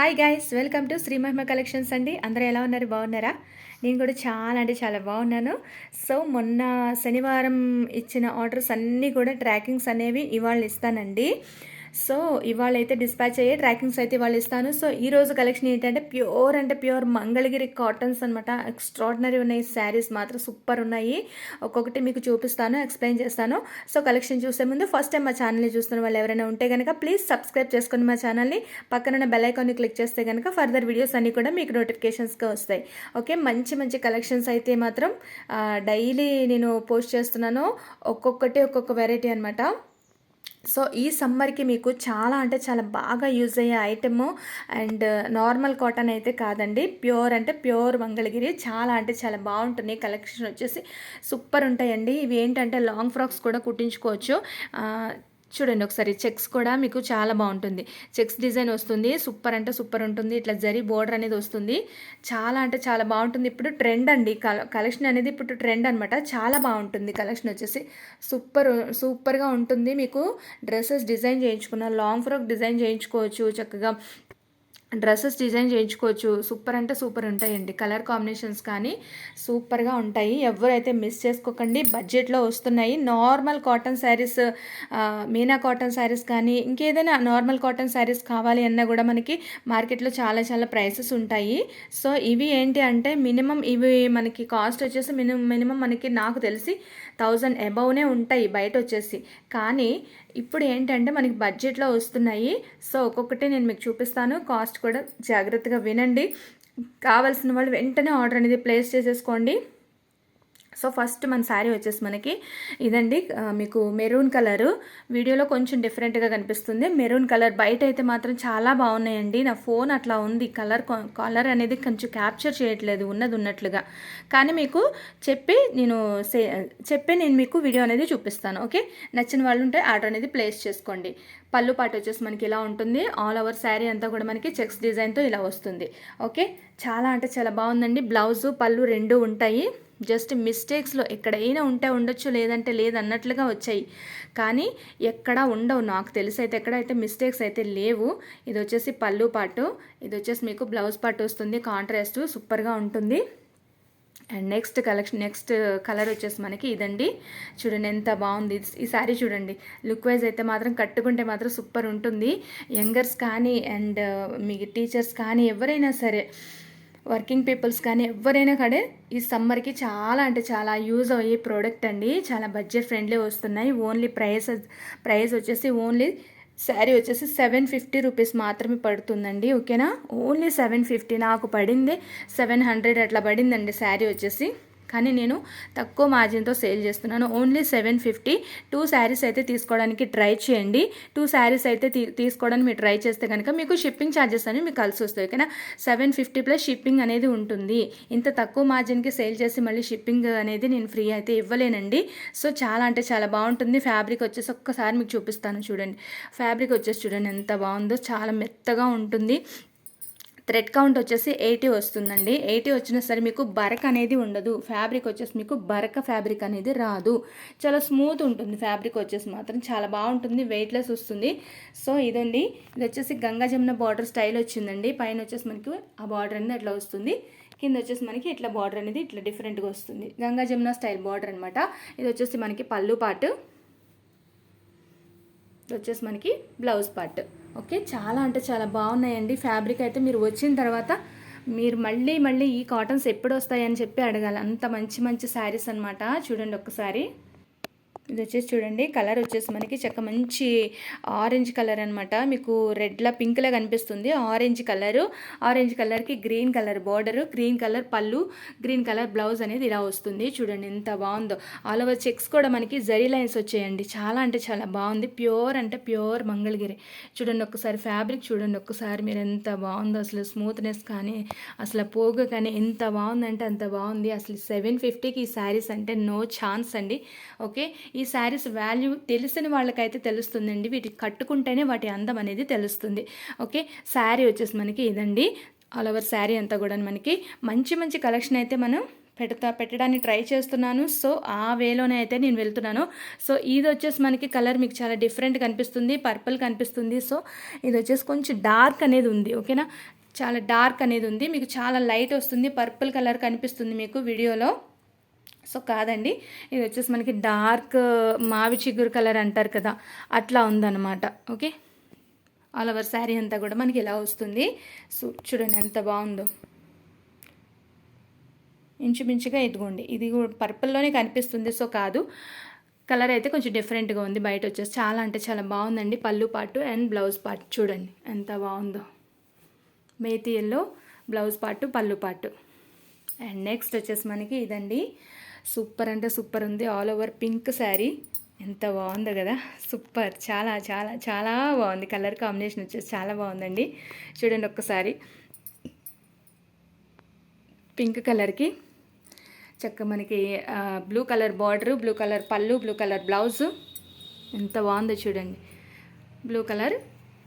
Hi guys welcome to Sri Mahima collections అండి. అందరూ ఎలా ఉన్నారు? బాగున్నారా? నేను కూడా చాలా అంటే చాలా బాగున్నాను. సో మొన్న శనివారం ఇచ్చిన ఆర్డర్స్ అన్నీ కూడా ట్రాకింగ్స్ అనేవి ఇవాళ ఇస్తానండి. సో ఇవాళ అయితే డిస్పాచ్ అయ్యే ట్రాకింగ్స్ అయితే ఇవాళ ఇస్తాను సో ఈ రోజు కలెక్షన్ ఏంటంటే ప్యూర్ అంటే ప్యూర్ మంగళగిరి కాటన్స్ అనమాట ఎక్స్ట్రాడినరీ ఉన్నాయి. శారీస్ మాత్రం సూపర్ ఉన్నాయి. ఒక్కొక్కటి మీకు చూపిస్తాను ఎక్స్ప్లెయిన్ చేస్తాను. సో కలెక్షన్ చూసే ముందు ఫస్ట్ టైం మా ఛానల్ని చూస్తున్న వాళ్ళు ఎవరైనా ఉంటే కనుక ప్లీజ్ సబ్స్క్రైబ్ చేసుకుని మా ఛానల్ని పక్కన బెల్ ఐకాన్ని క్లిక్ చేస్తే కనుక ఫర్దర్ వీడియోస్ అన్నీ కూడా మీకు నోటిఫికేషన్స్గా వస్తాయి. ఓకే మంచి మంచి కలెక్షన్స్ అయితే మాత్రం డైలీ నేను పోస్ట్ చేస్తున్నాను. ఒక్కొక్కటి ఒక్కొక్క వెరైటీ అనమాట సో ఈ సమ్మర్కి మీకు చాలా అంటే చాలా బాగా యూజ్ అయ్యే ఐటెము అండ్ నార్మల్ కాటన్ అయితే కాదండి. ప్యూర్ అంటే ప్యూర్ మంగళగిరి చాలా అంటే చాలా బాగుంటుంది. కలెక్షన్ వచ్చేసి సూపర్ ఉంటాయండి. ఇవి ఏంటంటే లాంగ్ ఫ్రాక్స్ కూడా కుట్టించుకోవచ్చు. చూడండి ఒకసారి చెక్స్ కూడా మీకు చాలా బాగుంటుంది. చెక్స్ డిజైన్ వస్తుంది సూపర్ అంటే సూపర్ ఉంటుంది ఇట్లా జరీ బోర్డర్ అనేది వస్తుంది. చాలా అంటే చాలా బాగుంటుంది. ఇప్పుడు ట్రెండ్ అండి కల కలెక్షన్ అనేది ఇప్పుడు ట్రెండ్ అనమాట చాలా బాగుంటుంది కలెక్షన్ వచ్చేసి. సూపర్ సూపర్గా ఉంటుంది మీకు డ్రెస్సెస్ డిజైన్ చేయించుకున్న లాంగ్ ఫ్రాక్ డిజైన్ చేయించుకోవచ్చు చక్కగా డ్రెస్సెస్ డిజైన్ చేయించుకోవచ్చు. సూపర్ అంటే సూపర్ ఉంటాయండి. కలర్ కాంబినేషన్స్ కానీ సూపర్గా ఉంటాయి. ఎవరైతే మిస్ చేసుకోకండి. బడ్జెట్లో వస్తున్నాయి. Normal cotton saris Meena cotton saris కానీ ఇంకేదైనా నార్మల్ కాటన్ శారీస్ కావాలి అన్నా కూడా మనకి మార్కెట్లో చాలా చాలా ప్రైసెస్ ఉంటాయి. సో ఇవి ఏంటి అంటే మినిమం ఇవి మనకి కాస్ట్ వచ్చేసి మినిమం మినిమం మనకి నాకు తెలిసి థౌజండ్ అబౌవ్నే ఉంటాయి బయట వచ్చేసి. కానీ ఇప్పుడు ఏంటంటే మనకి బడ్జెట్లో వస్తున్నాయి. సో ఒక్కొక్కటి నేను మీకు చూపిస్తాను. కాస్ట్ కూడా జాగ్రత్తగా వినండి. కావాల్సిన వాళ్ళు వెంటనే ఆర్డర్ అనేది ప్లేస్ చేసేసుకోండి. సో ఫస్ట్ మన శారీ వచ్చేసి మనకి ఇదండి మీకు మెరూన్ కలరు. వీడియోలో కొంచెం డిఫరెంట్గా కనిపిస్తుంది. మెరూన్ కలర్ బయట అయితే మాత్రం చాలా బాగున్నాయండి. నా ఫోన్ అట్లా ఉంది. కలర్ కలర్ అనేది కొంచెం క్యాప్చర్ చేయట్లేదు ఉన్నది ఉన్నట్లుగా. కానీ మీకు చెప్పి నేను సే చెప్పి నేను మీకు వీడియో అనేది చూపిస్తాను ఓకే? నచ్చిన వాళ్ళు ఉంటే ఆర్డర్ అనేది ప్లేస్ చేసుకోండి. పళ్ళు పాటు వచ్చేసి మనకి ఇలా ఉంటుంది. ఆల్ ఓవర్ శారీ అంతా కూడా మనకి చెక్స్ డిజైన్తో ఇలా వస్తుంది ఓకే? చాలా అంటే చాలా బాగుందండి. బ్లౌజు పళ్ళు రెండు ఉంటాయి. జస్ట్ మిస్టేక్స్లో ఎక్కడైనా ఉంటే ఉండొచ్చు లేదంటే లేదన్నట్లుగా వచ్చాయి. కానీ ఎక్కడా ఉండవు నాకు తెలిసి అయితే ఎక్కడైతే మిస్టేక్స్ అయితే లేవు ఇది వచ్చేసి పళ్ళు పాటు ఇది వచ్చేసి మీకు బ్లౌజ్ పాటు వస్తుంది కాంట్రాస్ట్ సూపర్గా ఉంటుంది. And next collection next colour వచ్చేసి మనకి ఇదండి. చూడండి ఎంత బాగుంది. ఈ సారీ చూడండి. లుక్ వైజ్ అయితే మాత్రం కట్టుకుంటే మాత్రం సూపర్ ఉంటుంది. యంగర్స్ కానీ అండ్ మీ టీచర్స్ కానీ ఎవరైనా సరే వర్కింగ్ పీపుల్స్ కానీ ఎవరైనా కడే ఈ సమ్మర్కి చాలా అంటే చాలా యూజ్ అయ్యే ప్రోడక్ట్ అండి. చాలా బడ్జెట్ ఫ్రెండ్లీ వస్తున్నాయి. ఓన్లీ ప్రైస్ ప్రైస్ వచ్చేసి ఓన్లీ శారీ వచ్చేసి సెవెన్ ఫిఫ్టీ రూపీస్ మాత్రమే పడుతుందండి. ఓకేనా? ఓన్లీ సెవెన్ ఫిఫ్టీ నాకు పడింది. సెవెన్ హండ్రెడ్ అట్లా పడిందండి శారీ వచ్చేసి. కానీ నేను తక్కువ మార్జిన్తో సేల్ చేస్తున్నాను. Only seven fifty. Two saris అయితే తీసుకోవడానికి ట్రై చేయండి. టూ శారీస్ అయితే తీ తీసుకోవడానికి మీరు ట్రై చేస్తే కనుక మీకు షిప్పింగ్ ఛార్జెస్ అనేవి మీకు కలిసి వస్తాయి. ఓకేనా? సెవెన్ ఫిఫ్టీ ప్లస్ షిప్పింగ్ అనేది ఉంటుంది. ఇంత తక్కువ మార్జిన్కి సేల్ చేసి మళ్ళీ షిప్పింగ్ అనేది నేను ఫ్రీ అయితే ఇవ్వలేనండి. సో చాలా అంటే చాలా బాగుంటుంది. ఫ్యాబ్రిక్ వచ్చేసి ఒక్కసారి మీకు చూపిస్తాను చూడండి. ఫ్యాబ్రిక్ వచ్చేసి చూడండి ఎంత బాగుందో. చాలా మెత్తగా ఉంటుంది. థ్రెడ్ కౌంట్ వచ్చేసి ఎయిటీ వస్తుందండి. ఎయిటీ వచ్చినా సరే మీకు బరక్ అనేది ఉండదు. ఫ్యాబ్రిక్ వచ్చేసి మీకు బరక ఫ్యాబ్రిక్ అనేది రాదు. చాలా స్మూత్ ఉంటుంది ఫ్యాబ్రిక్ వచ్చేసి మాత్రం. చాలా బాగుంటుంది. వెయిట్లెస్ వస్తుంది. సో ఇదండి. ఇది వచ్చేసి గంగా జమున బార్డర్ స్టైల్ వచ్చిందండి. పైన వచ్చేసి మనకి ఆ బార్డర్ అనేది అట్లా వస్తుంది. కింద వచ్చేసి మనకి ఇట్లా బార్డర్ అనేది ఇట్లా డిఫరెంట్గా వస్తుంది. గంగా జమున స్టైల్ బార్డర్ అనమాట ఇది వచ్చేసి మనకి పళ్ళు పాటు. ఇది వచ్చేసి మనకి బ్లౌజ్ పార్ట్. ఓకే? చాలా అంటే చాలా బాగున్నాయండి. ఫ్యాబ్రిక్ అయితే మీరు వచ్చిన తర్వాత మీరు మళ్ళీ మళ్ళీ ఈ కాటన్స్ ఎప్పుడు వస్తాయని చెప్పి అడగాలి. అంత మంచి మంచి శారీస్ అనమాట చూడండి ఒక్కసారి. ఇది వచ్చేసి చూడండి కలర్ వచ్చేసి మనకి చక్క మంచి ఆరెంజ్ కలర్ అనమాట మీకు రెడ్లా పింక్లా కనిపిస్తుంది. ఆరెంజ్ కలరు ఆరెంజ్ కలర్కి green colour border green colour పళ్ళు గ్రీన్ కలర్ బ్లౌజ్ అనేది ఇలా వస్తుంది. చూడండి ఎంత బాగుందో. ఆల్ ఓవర్ చెక్స్ కూడా మనకి జరీ లైన్స్ వచ్చాయండి. చాలా అంటే చాలా బాగుంది. ప్యూర్ అంటే ప్యూర్ మంగళగిరి. చూడండి ఒక్కసారి ఫ్యాబ్రిక్ చూడండి ఒక్కసారి మీరు ఎంత బాగుందో. అసలు స్మూత్నెస్ కానీ అసలు పోగ కానీ ఎంత బాగుందంటే అంత బాగుంది. అసలు సెవెన్ ఫిఫ్టీకి ఈ శారీస్ అంటే నో ఛాన్స్ అండి. ఓకే? ఈ శారీస్ వాల్యూ తెలిసిన వాళ్ళకైతే తెలుస్తుందండి. వీటికి కట్టుకుంటేనే వాటి అందం అనేది తెలుస్తుంది. ఓకే? శారీ వచ్చేసి మనకి ఇదండి. ఆల్ ఓవర్ శారీ అంతా కూడా మనకి. మంచి మంచి కలెక్షన్ అయితే మనం పెడతా పెట్టడానికి ట్రై చేస్తున్నాను. సో ఆ వేలోనే అయితే నేను వెళ్తున్నాను. సో ఇది వచ్చేసి మనకి కలర్ మీకు చాలా డిఫరెంట్ కనిపిస్తుంది. పర్పుల్ కనిపిస్తుంది. సో ఇది వచ్చేసి కొంచెం డార్క్ అనేది ఉంది. ఓకేనా? చాలా డార్క్ అనేది ఉంది. మీకు చాలా లైట్ వస్తుంది. పర్పుల్ కలర్ కనిపిస్తుంది మీకు వీడియోలో. సో కాదండి ఇది వచ్చేసి మనకి డార్క్ మావి చిగురు కలర్ అంటారు కదా అట్లా ఉందన్నమాట ఓకే? ఆల్ ఓవర్ శారీ అంతా కూడా మనకి ఇలా వస్తుంది. సో చూడండి ఎంత బాగుందో. ఇంచుమించుగా ఇదిగోండి ఇది కూడా పర్పుల్లోనే కనిపిస్తుంది సో కాదు. కలర్ అయితే కొంచెం డిఫరెంట్గా ఉంది బయట వచ్చేసి. చాలా అంటే చాలా బాగుందండి పళ్ళు పాటు అండ్ బ్లౌజ్ పార్ట్ చూడండి ఎంత బాగుందో. మేతి ఎల్లో బ్లౌజ్ పాటు పళ్ళు పాటు. అండ్ నెక్స్ట్ వచ్చేసి మనకి ఇదండి. సూపర్ అంటే సూపర్ ఉంది. ఆల్ ఓవర్ పింక్ శారీ ఎంత బాగుందో కదా. సూపర్. చాలా చాలా చాలా బాగుంది. కలర్ కాంబినేషన్ వచ్చేసి చాలా బాగుందండి. చూడండి ఒక్కసారి. పింక్ కలర్కి చక్క మనకి blue colour border blue colour పళ్ళు బ్లూ కలర్ బ్లౌజు ఎంత బాగుందో చూడండి. Blue colour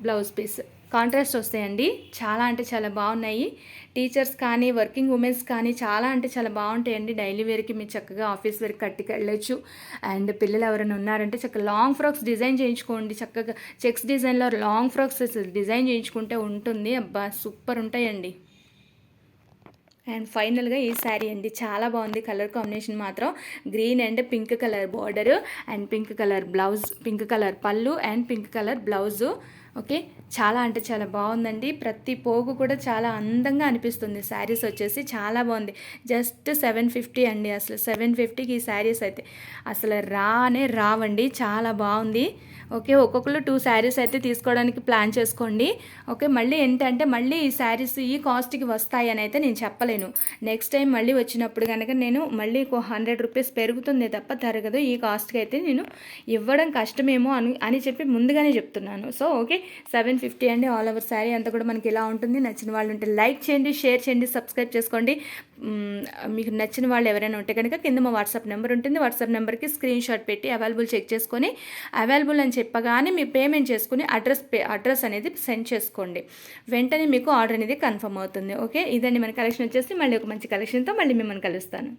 blouse piece. Contrast వస్తాయండి. చాలా అంటే చాలా బాగున్నాయి. టీచర్స్ కానీ వర్కింగ్ ఉమెన్స్ కానీ చాలా అంటే చాలా బాగుంటాయండి. డైలీ వేర్కి మీరు చక్కగా ఆఫీస్ వేర్కి కట్టుకెళ్ళొచ్చు. అండ్ పిల్లలు ఎవరైనా ఉన్నారంటే చక్కగా లాంగ్ ఫ్రాక్స్ డిజైన్ చేయించుకోండి. చక్కగా చెక్స్ డిజైన్లో లాంగ్ ఫ్రాక్స్ డిజైన్ చేయించుకుంటే ఉంటుంది. అబ్బా సూపర్ ఉంటాయండి. అండ్ ఫైనల్గా ఈ శారీ అండి. చాలా బాగుంది. కలర్ కాంబినేషన్ మాత్రం green and pink colour border and pink colour blouse pink colour పళ్ళు and pink colour blouse. Okay? చాలా అంటే చాలా బాగుందండి. ప్రతి పోగు కూడా చాలా అందంగా అనిపిస్తుంది. శారీస్ వచ్చేసి చాలా బాగుంది. జస్ట్ సెవెన్ ఫిఫ్టీ అండి. అసలు సెవెన్ ఫిఫ్టీకి ఈ శారీస్ అయితే అసలు రానే రావండి. చాలా బాగుంది. ఓకే ఒక్కొక్కరు టూ శారీస్ అయితే తీసుకోవడానికి ప్లాన్ చేసుకోండి. ఓకే మళ్ళీ ఏంటంటే మళ్ళీ ఈ శారీస్ ఈ కాస్ట్కి వస్తాయి అని అయితే నేను చెప్పలేను. నెక్స్ట్ టైం మళ్ళీ వచ్చినప్పుడు కనుక నేను మళ్ళీ హండ్రెడ్ రూపీస్ పెరుగుతుంది తప్ప తరగదు ఈ కాస్ట్కి అయితే నేను ఇవ్వడం కష్టమేమో అని అని చెప్పి ముందుగానే చెప్తున్నాను. సో ఓకే సెవెన్ ఫిఫ్టీ అండి ఆల్ ఓవర్ శారీ అంతా కూడా మనకి ఎలా ఉంటుంది. నచ్చిన వాళ్ళు ఉంటే లైక్ చేయండి షేర్ చేయండి సబ్స్క్రైబ్ చేసుకోండి. మీకు నచ్చిన వాళ్ళు ఎవరైనా ఉంటే కనుక కింద మా వాట్సాప్ నెంబర్ ఉంటుంది. వాట్సాప్ నెంబర్కి స్క్రీన్ షాట్ పెట్టి అవైలబుల్ చెక్ చేసుకొని అవైలబుల్ అని చెప్పగానే మీ పేమెంట్ చేసుకుని అడ్రస్ పే అడ్రస్ అనేది సెండ్ చేసుకోండి. వెంటనే మీకు ఆర్డర్ అనేది కన్ఫర్మ్ అవుతుంది. ఓకే? ఇదండి మన కలెక్షన్ వచ్చేసి మళ్ళీ ఒక మంచి కలెక్షన్తో మళ్ళీ మిమ్మల్ని కలుస్తాను.